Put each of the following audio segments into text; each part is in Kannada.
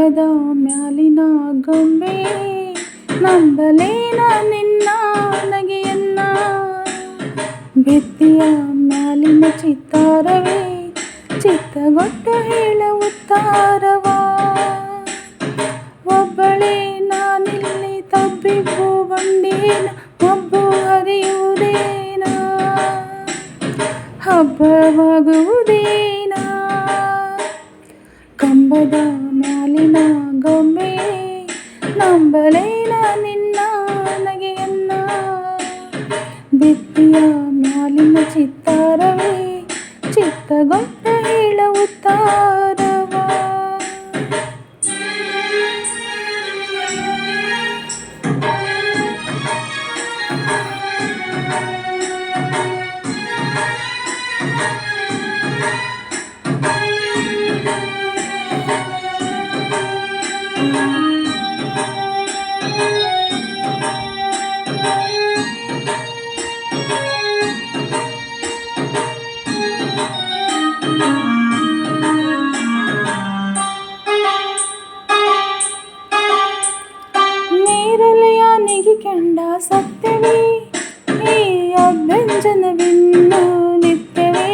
ಕಂಬದ ಮ್ಯಾಲಿನ ಗೊಂಬೆ, ನಂಬಲೇನ ನಿನ್ನ ನಗೆಯನ್ನ. ಭಿತ್ತಿಯ ಮ್ಯಾಲಿನ ಚಿತ್ತಾರವೇ, ಚಿತ್ತಗೊಟ್ಟು ಹೇಳುತ್ತಾರವ ಒಬ್ಬಳೇ ನಾನಿಲ್ಲಿ ತಬ್ಬಿಬ್ಬು ಬಂಡೇನ, ಒಬ್ಬು ಹರಿಯುವುದೇನ. ಹಬ್ಬವಾಗುವುದೇನ. ಕಂಬದ ಮ್ಯಾಲಿನ ಗೊಂಬೆ ನಂಬಲೇನ ನಿನ್ನ ನಗೆಯನ್ನ ಬಿತ್ತಿಯ ಮ್ಯಾಲಿನ ಚಿತ್ತಾರವೇ ಚಿತ್ತಗೊಟ್ಟ ನಿಗಿಕೆಂಡ ಸತ್ಯವೇ ಈ ಅಭ್ಯಂಜನವಿನ್ನು ನಿತ್ಯವೇ.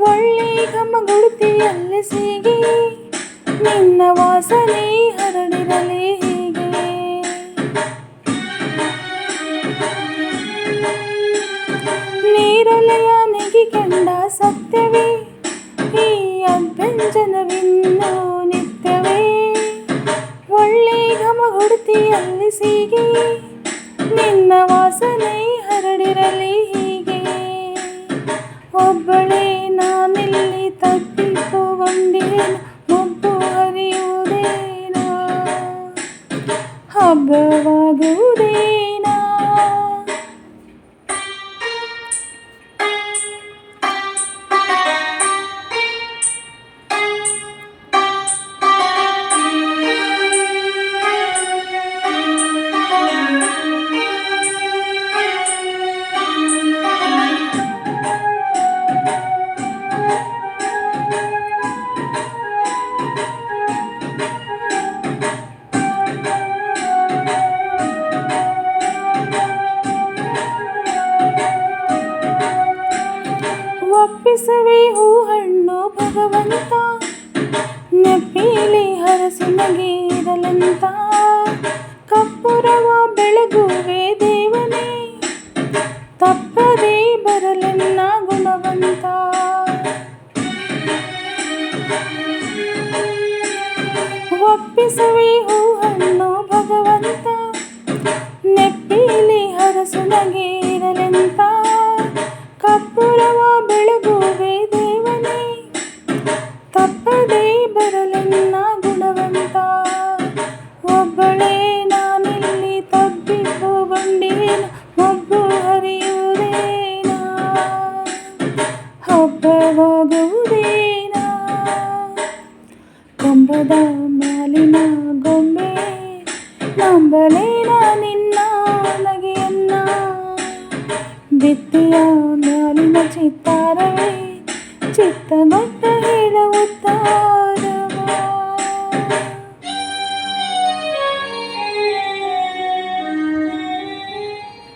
ಒಳ್ಳೆ ಘಮಗುಡುತಿಯಲ್ಲಿ ಸಿಗಿ ನಿನ್ನ ವಾಸನೆ ಹಬ್ಬವಾಗುವುದೇನ ಒಪ್ಪಿಸುವೆ ಹೂ ಹಣ್ಣು ಭಗವಂತ. ನೆಪ್ಪಿಲಿ ಹರಸು ನಗೀರಲಂತ ಕಪ್ಪುರವ ಬೆಳಗುವೆ ದೇವನೇ. ತಪ್ಪದೇ ಬರಲೆನ್ನ ಗುಣವಂತ. ಒಪ್ಪಿಸುವೆ ಹೂ ಹಣ್ಣು ಭಗವಂತ. ನೆಪ್ಪಿಲಿ ಹರಸು ನಗೀರಲೆಂತ ಕಂಬದ ಮ್ಯಾಲಿನ ಗೊಂಬೆ ನಂಬಲೇನ ನಿನ್ನ ನಗೆಯನ್ನ ಬಿತ್ತಿಯ ಮ್ಯಾಲಿನ ಚಿತ್ತಾರವೇ ಚಿತ್ತಗೊಟ್ಟ